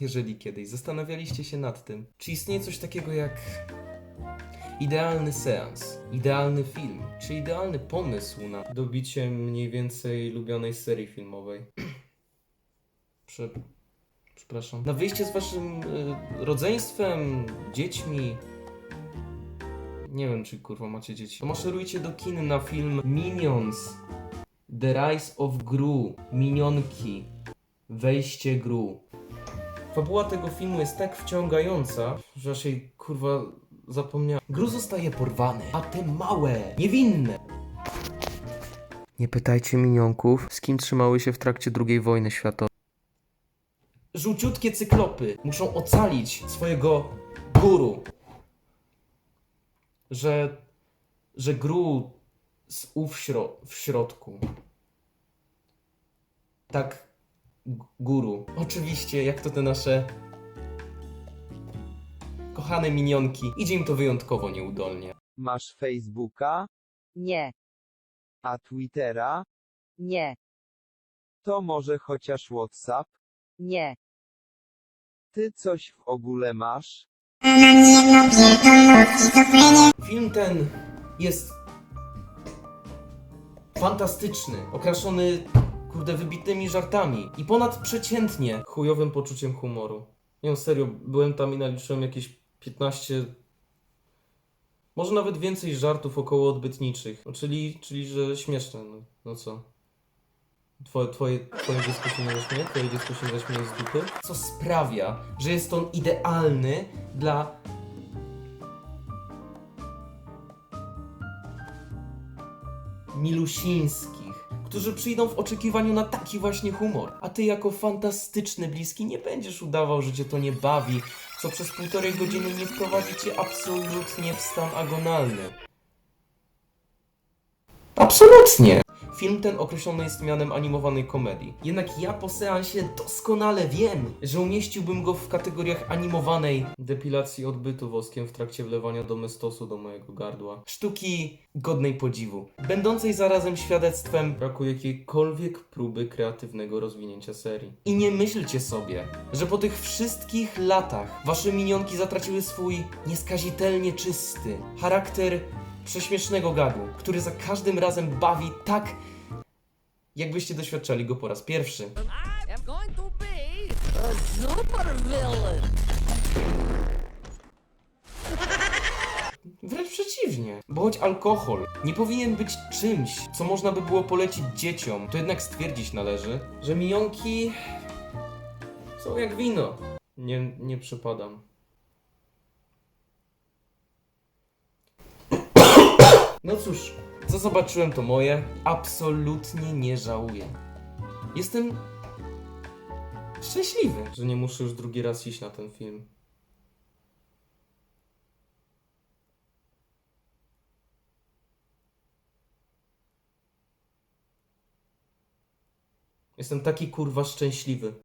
Jeżeli kiedyś zastanawialiście się nad tym, czy istnieje coś takiego jak idealny seans, idealny film, czy idealny pomysł na dobicie mniej więcej lubionej serii filmowej. Prze... Przepraszam. Na wyjście z waszym y, rodzeństwem, dziećmi. Nie wiem, czy kurwa macie dzieci. To maszerujcie do kin na film Minions. The Rise of Gru. Minionki. Wejście Gru. Fabuła tego filmu jest tak wciągająca, że aż jej kurwa zapomniałem. Gru zostaje porwany, a te małe, niewinne. Nie pytajcie minionków, z kim trzymały się w trakcie II wojny światowej. Żółciutkie cyklopy muszą ocalić swojego guru. Że, że gru z u w, śro- w środku. Tak, guru. Oczywiście, jak to te nasze kochane minionki. Idzie im to wyjątkowo nieudolnie. Masz Facebooka? Nie, A Twittera? nie, To może chociaż WhatsApp? nie. Ty coś w ogóle masz? Film ten jest fantastyczny, okraszony, kurde, wybitnymi żartami i ponadprzeciętnie chujowym poczuciem humoru. Nie wiem, serio, byłem tam i naliczyłem jakieś 15, może nawet więcej żartów około odbytniczych. No, czyli, czyli, że śmieszne, no, no co? Twoje, twoje, twoje dziecko się nie zaśmieje? Twoje dziecko się zaśmieje z dupy? Co sprawia, że jest on idealny dla milusińskich, którzy przyjdą w oczekiwaniu na taki właśnie humor. A ty jako fantastyczny bliski nie będziesz udawał, że cię to nie bawi, co przez półtorej godziny nie wprowadzi cię absolutnie w stan agonalny. Absolutnie! Film ten określony jest mianem animowanej komedii. Jednak ja po seansie doskonale wiem, że umieściłbym go w kategoriach animowanej depilacji odbytu woskiem w trakcie wlewania domestosu do mojego gardła. Sztuki godnej podziwu, będącej zarazem świadectwem braku jakiejkolwiek próby kreatywnego rozwinięcia serii. I nie myślcie sobie, że po tych wszystkich latach wasze minionki zatraciły swój nieskazitelnie czysty charakter prześmiesznego gagu, który za każdym razem bawi tak, jakbyście doświadczali go po raz pierwszy. Wręcz przeciwnie, bo choć alkohol nie powinien być czymś, co można by było polecić dzieciom, to jednak stwierdzić należy, że mijonki są jak wino. Nie, nie przepadam. No cóż, co zobaczyłem to moje, absolutnie nie żałuję. Jestem szczęśliwy, że nie muszę już drugi raz iść na ten film. Jestem taki kurwa szczęśliwy.